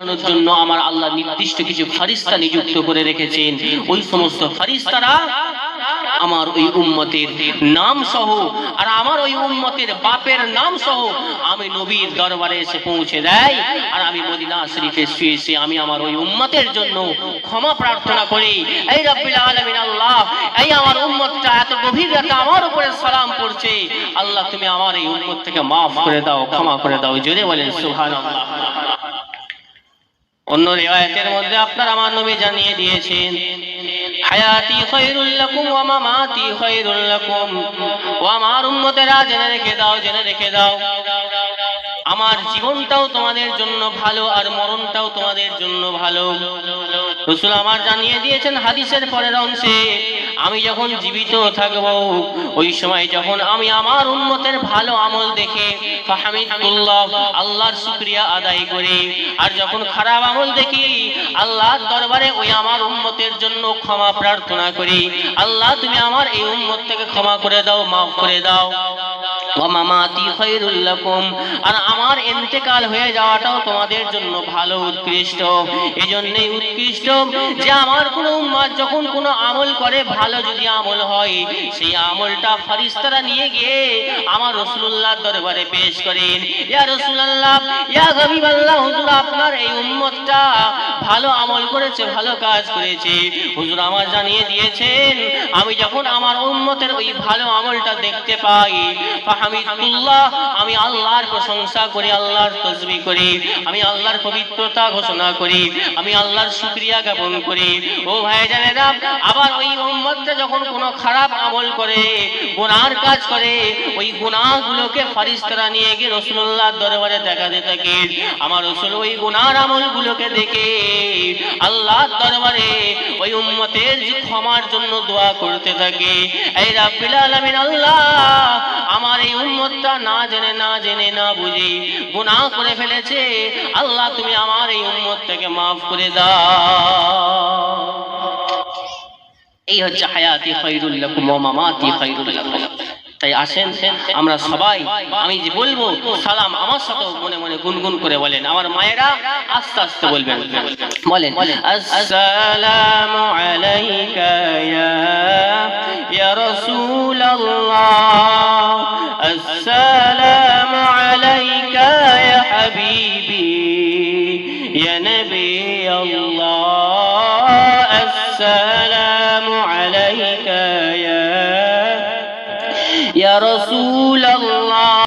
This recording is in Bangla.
জন্য আমার আল্লাহ নির্দিষ্ট কিছু ফারিস্তা নিযুক্ত করে রেখেছেন। ওই সমস্ত ফারিস্তারা আমার ওই উম্মতের নাম সহ আর আমার ওই উম্মতের বাপের নাম সহ আমি নবীর দরবারে এসে পৌঁছে দেয় আর আমি মদিনা শরীফে শুয়ে এসে আমি আমার ওই উম্মতের জন্য ক্ষমা প্রার্থনা করি। এই রব্বিল আলামিন আল্লাহ, এই আমার উম্মতটা এত গভীর রাতে আমার উপরে সালাম পড়ছে। আল্লাহ, তুমি আমার এই উম্মত থেকে মাফ করে দাও, ক্ষমা করে দাও, জোরে বলেন সুবহানাল্লাহ। অন্য রিওয়ায়াতের মধ্যে আপনার আমার নবী জানিয়ে দিয়েছেন আমার জেনে রেখে দাও, জেনে রেখে দাও। আমার জীবনটাও তোমাদের জন্য ভালো আর মরণটাও তোমাদের জন্য ভালো। আমার জানিয়ে দিয়েছেন হাদিসের পরের অংশে আমি যখন জীবিত থাকব, ওই সময় যখন আমি আমার উন্মতের ভালো আমল দেখে আল্লাহর শুক্রিয়া আদায় করি, আর যখন খারাপ আমল দেখি, আল্লাহর দরবারে ওই আমার উন্মতের জন্য ক্ষমা প্রার্থনা করি, আল্লাহ তুমি আমার এই উন্মত থেকে ক্ষমা করে দাও, মাফ করে দাও। আর আমার ইন্তেকাল হয়ে যাওয়াটাও তোমাদের জন্য ভালো, উৎকৃষ্ট। এজন্যই উৎকৃষ্ট যে আমার কোনো যখন কোনো আমল করে, ভালো যদি আমল হয়, সেই আমলটা ফারিস্তারা নিয়ে গিয়ে আমার রসুল্লাহর দরবারে পেশ করেন। ইয়া রসুল্লাহ ইয়া হাবিবাল্লাহ, হুজুর আপনার এই উম্মতটা ভালো আমল করেছে, ভালো কাজ করেছে। হুজুর আমার জানিয়ে দিয়েছেন, আমি যখন আমার উম্মতের ওই ভালো আমলটা দেখতে পাই ফাহামিদুল্লাহ আমি আল্লাহর প্রশংসা করি, আল্লাহর তসবি করি, আমি আল্লাহর পবিত্রতা ঘোষণা করি, আমি আল্লাহর শুকরিয়া জ্ঞাপন করি। ও ভাই জানেরা আবার ওই উম্মতটা যখন কোনো খারাপ আমল করে, গুনার কাজ করে, ওই গুনাহগুলোকে ফারিস্তারা নিয়ে গিয়ে রসুল্লাহ দরবারে দেখাতে থাকে। আমার রসুল ওই গুনার আমলগুলোকে দেখে আল্লাহর দরবারে ওই উম্মতের ক্ষমার জন্য দোয়া করতে থাকে। এই রাব্বিল আলামিন আল্লাহ, আমার এই উম্মতটা না জেনে না জেনে না বুঝে গুনাহ করে ফেলেছে আল্লাহ তুমি আমার এই উম্মত থেকে মাফ করে দাও। এই হচ্ছে হায়াতি খায়রুল লাকুম ওয়া মামাতি খায়রুল লাকুম। তাই আসেন আমরা সবাই আমি যে বলব সালাম আমার সাথে মনে মনে গুনগুন করে বলেন। আমার মায়েরা আস্তে আস্তে বলবেন। বলেন আসসালামু আলাইকা السلام عليك يا حبيبي. يا نبي الله السلام عليك يا يا رسول الله.